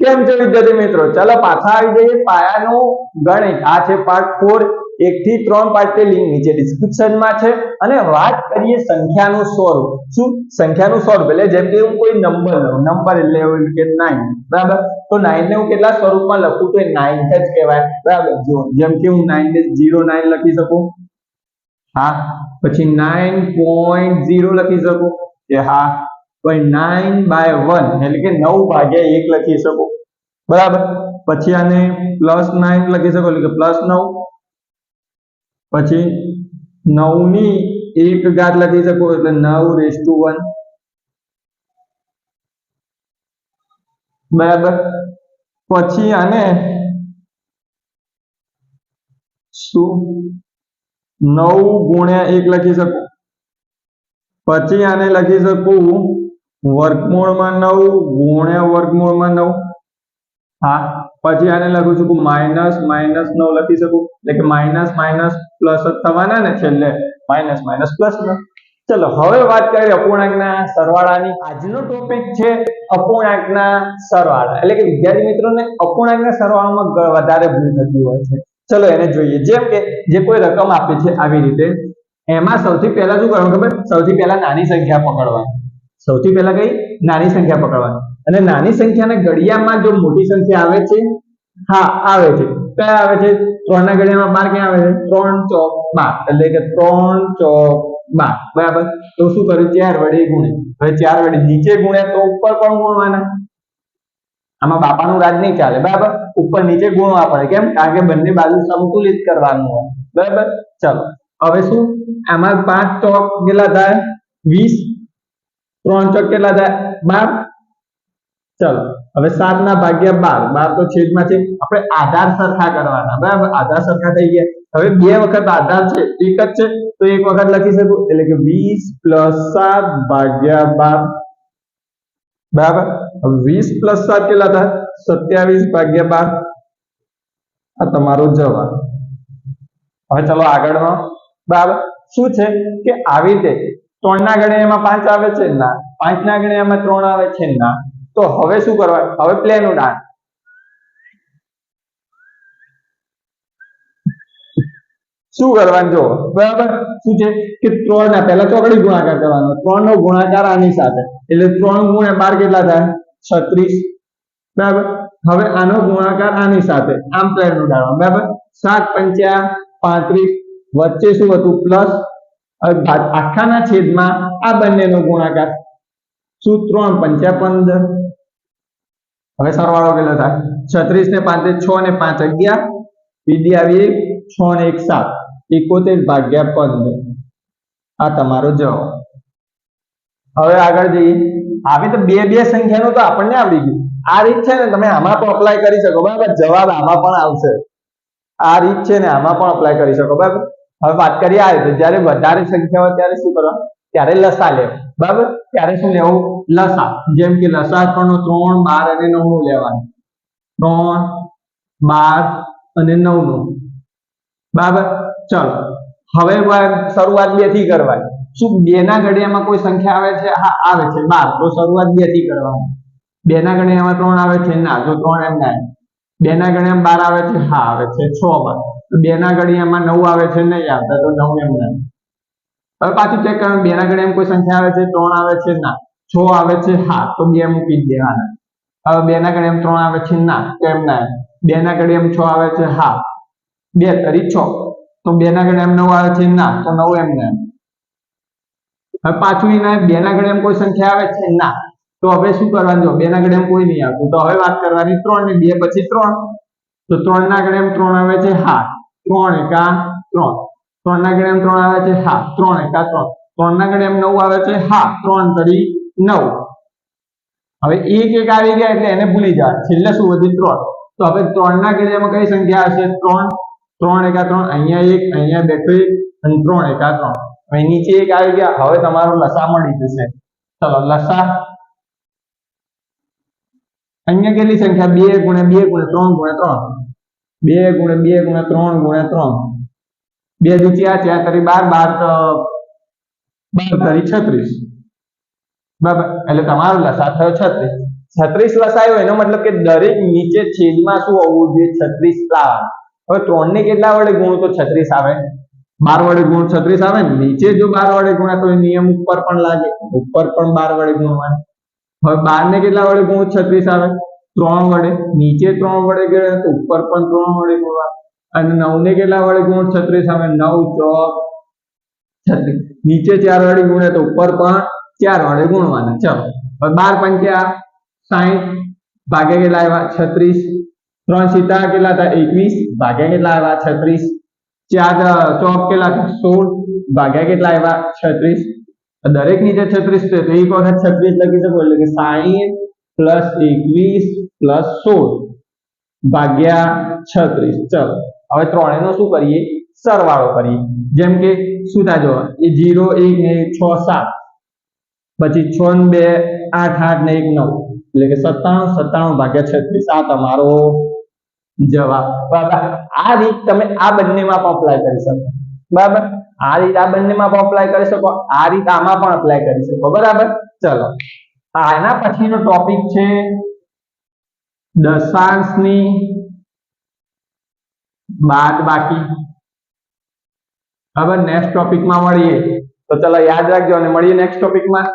કેમ છો વિદ્યાર્થી મિત્રો? ચલો પાછા આવી જઈએ પાયાનું ગણિત. આ છે પાર્ટ ફોર એક થી ત્રણ પાર્ટ લિંક નીચે ડિસ્ક્રિપ્શનમાં છે. અને વાત કરીએ સંખ્યાનું સ્વરૂપ. શું? સંખ્યાનું સ્વરૂપ. એટલે જેમ કે હું કોઈ નંબર લઉં. નંબર એટલે કે નાઇન બરાબર? તો નાઇન ને હું કેટલા સ્વરૂપમાં લખું? તો એ નાઇન જ કહેવાય. બરાબર? જો જેમ કે હું નાઇન ને જીરો નાઇન લખી શકું. હા. પછી નાઇન પોઈન્ટ ઝીરો લખી શકું. કે હા. તો નાઇન બાય વન એટલે કે નવ ભાગ્યા એક લખી શકો. બરાબર? પછી આને પ્લસ નાઇન લખી શકો એટલે કે પ્લસ નવ. પછી નવની એક ઘાત લખી શકો એટલે નવ રેસ ટુ વન બરાબર? પછી આને શું? નવ ગુણ્યા એક લખી શકો. પછી આને લખી શકું વર્ગમૂળમાં નવ, ગુણ્યા વર્ગમૂળમાં નવ. હા, પછી આને લખું છું માઇનસ માઇનસ નવ લખી શકું. એટલે કે માઇનસ માઇનસ પ્લસ જ થવાના ને છેલ્લે. માઇનસ માઇનસ પ્લસ ચલો, હવે વાત કરીએ અપૂર્ણાંકના સરવાળાની. આજનો ટોપિક છે અપૂર્ણાંકના સરવાળા. એટલે કે વિદ્યાર્થી મિત્રોને અપૂર્ણાંકના સરવાળામાં વધારે ભૂલ થતી હોય છે. ચલો, એને જોઈએ. જેમ કે જે કોઈ રકમ આપી છે આવી રીતે, એમાં સૌથી પહેલા શું કરવાનું ખબર? સૌથી પહેલા નાની સંખ્યા પકડવાની. સૌથી પહેલા કઈ? નાની સંખ્યા પકડવાની. અને નાની સંખ્યાના ઘડિયામાં જો મોટી સંખ્યા આવે છે, હા, આવે છે. કયા આવે છે? ત્રણ ના ઘડિયામાં બાર ક્યાં આવે છે? ત્રણ ચોક બાર. એટલે કે ત્રણ ચોક બાર. બરાબર? તો શું કર્યું ચાર વડે ગુણે. હવે ચાર વડે નીચે ગુણે તો ઉપર પણ ગુણવાના? આમાં બાપાનું રાજ નહીં ચાલે. બરાબર? ઉપર નીચે ગુણવા પડે. કેમ? કારણ કે બંને બાજુ સંતુલિત કરવાનું હોય. બરાબર? ચલો. હવે શું? આમાં પાંચ ચોક કેટલા થાય? વીસ. ત્રણ ચોક કેટલા થાય? બાર? ચલો, હવે સાત ના ભાગ્યા બાર. બાર તો છેદમાં છે. આપણે આધાર સરખા કરવાના. બરાબર? આધાર સરખા થઈ ગયા. હવે બે વખત આધાર છે, એક જ છે. તો એક વખત લખી શકું? એટલે કે વીસ પ્લસ સાત ભાગ્યા બાર. બરાબર? વીસ પ્લસ સાત કેટલા થાય? સત્યાવીસ ભાગ્યા બાર. આ તમારો જવાબ. હવે ચલો આગળનો. બરાબર? શું છે? કે આવી રીતે ત્રણ ના ગણ્યામાં પાંચ આવે છે ના પાંચ ના ગણ્યામાં ત્રણ આવે છે ના તો હવે શું કરવા હવે પ્લેન ઉડાણ શું કરવાનું જો બરાબર? શું છે? કે ત્રણ ના પહેલા ચોકડી ગુણાકાર કરવાનો. ત્રણ નો ગુણાકાર આની સાથે. એટલે ત્રણ ગુણ્યા બાર કેટલા થાય? છત્રીસ. બરાબર? હવે આનો ગુણાકાર આની સાથે. આમ પ્લેન ઉડાડવાનું. બરાબર? સાત પંચ્યા પાંત્રીસ. વચ્ચે શું હતું? પ્લસ આખાના છેદમાં આ બંનેનો ગુણાકાર શું? ત્રણ પંચા હવે સરવાળો કેટલો થાય? છત્રીસ ને પાંચ છ ને પાંચ અગિયાર. બીજી આવી છ ને એક સાત. એકોતેર ભાગ્યા પંદર. આ તમારો જવાબ. હવે આગળ જઈએ. આવી તો બે બે સંખ્યાનું તો આપણને આવડી ગયું. આ રીત છે ને તમે આમાં પણ અપ્લાય કરી શકો. બરાબર? જવાબ આમાં પણ આવશે. આ રીત છે ને આમાં પણ અપ્લાય કરી શકો. બરાબર? હવે વાત કરીએ તો જ્યારે વધારે સંખ્યા હોય ત્યારે શું કરવા ત્યારે લસા લેવો. બરાબર? ત્યારે શું લેવું? લસા. જેમ કે લસા પણ ત્રણ, બાર અને નવનું લેવાનું. ત્રણ, બાર અને નવનું બરાબર? ચલો. હવે શરૂઆત બેથી કરવાની. શું બે ના ઘડિયામાં કોઈ સંખ્યા આવે છે? હા, આવે છે. બાર. તો શરૂઆત બેથી કરવાની. બે ના ઘડિયામાં ત્રણ આવે છે? ના. તો ત્રણ એમ ના બે ના ઘડિયામાં બાર આવે છે? હા, આવે છે. છ માં તો બે ના ઘડિયામાં નવ આવે છે નહીં આવતા, તો નવ એમ ના હવે પાછું ચેક કરવાનું. બે ના ઘડિયામાં કોઈ સંખ્યા આવે છે? ત્રણ આવે છે? ના. છ આવે છે? હા. તો બે મૂકી દેવાના. હવે બે ના ઘડિયામાં ત્રણ આવે છે? ના. તો એમ ના. બે ના ઘડિયામાં છ આવે છે? હા. બે તરી છ. તો બે ના ઘડિયામાં નવ આવે છે? ના. તો નવ એમ ના હવે પાછું એના બે ના ઘડિયામાં કોઈ સંખ્યા આવે છે? ના. તો હવે શું કરવાનું? જો બે ના ઘડિયામાં કોઈ નહીં આવતું તો હવે વાત કરવાની ત્રણ ને, બે પછી ત્રણ. તો ત્રણ ના ઘડિયામાં ત્રણ આવે છે હા ત્રણ એકા ત્રણ. ત્રણ ના ઘડિયામાં ત્રણ આવે છે હા ત્રણ એકા ત્રણ. ત્રણ ના ઘડિયામાં નવ આવે છે હા ત્રણ તરી નવ. હવે એક એક આવી ગયા એટલે એને ભૂલી જાય છેલ્લે શું વધી? ત્રણ. તો હવે ત્રણ ના ઘડિયામાં કઈ સંખ્યા હશે? ત્રણ. ત્રણ એકા ત્રણ. અહીંયા એક, અહીંયા બેઠો એક અને ત્રણ એકા ત્રણ. નીચે એક આવી ગયા. હવે તમારો લસા મળી જશે. ચલો, લસા અહીંયા કેટલી સંખ્યા? બે ગુણ્યા બે ગુણ્યા ત્રણ ગુણ્યા ત્રણ. બે ગુણ્યા બે ગુણ્યા ત્રણ ગુણ્યા ત્રણ. બે દુ ચાર ચાર તરી બાર બાર બાર તરી છત્રીસ. બરાબર એટલે તમારો લસા થયો છત્રીસ. છત્રીસ લસાયો એનો મતલબ કે દરેક નીચે છેદમાં શું હોવું જોઈએ? છત્રીસ લાવવાનું હવે ત્રણ ને કેટલા વડે ગુણ તો છત્રીસ આવે? બાર વડે ગુણ છત્રીસ આવે ને? નીચે જો બાર વડે ગુણ્યા તો એ નિયમ ઉપર પણ લાગે. ઉપર પણ બાર વડે ગુણવાનું હવે બાર ને કેટલા વડે ગુણ? છત્રીસ આવે. ત્રણ વડે. નીચે ત્રણ વડે ગયા તો ઉપર પણ ત્રણ વડે ગુણવા. અને નવ ને કેટલા વડે ગુણ? છત્રીસ આવે. નવ, ચોક, છત્રીસ. નીચે ચાર વડે ગુણે તો ઉપર પણ ચાર વડે ગુણવાના. ચલો. હવે બાર પંચ્યા સાહીઠ ભાગે કેટલા આવ્યા? છત્રીસ. ત્રણ સીતા કેટલા હતા? એકવીસ. ભાગ્યા કેટલા આવ્યા? છત્રીસ. ચાર ચોક કેટલા સોળ. ભાગ્યા કેટલા આવ્યા? છત્રીસ. દરેક નીચે છત્રીસ છે, તો એક વખત છત્રીસ લખી શકો એટલે કે સાહીઠ પ્લસ એકવીસ પ્લસ સોળ ભાગ્યા છત્રીસ. ચલો, હવે ત્રણેયનો શું કરીએ? સરવાળો કરીએ. જેમ કે શું થાય જો એ જીરો, એક ને છ, સાત. પછી છ ને બે, આઠ આઠ ને એક, નવ. એટલે કે સત્તાણું સત્તાણું ભાગ્યા છત્રીસ. આ તમારો જવાબ. બરાબર. આ રીત તમે આ બંનેમાં પણ અપ્લાય કરી શકો. બરાબર? આ રીત આ બંનેમાં પણ અપ્લાય કરી શકો. આ રીત આમાં પણ અપ્લાય કરી શકો. બરાબર? ચલો. આના પછીનો ટોપિક છે દશાંશની બાદ બાકી. હવે નેક્સ્ટ ટોપિકમાં મળીએ. તો ચલો યાદ રાખજો અને મળીએ નેક્સ્ટ ટોપિકમાં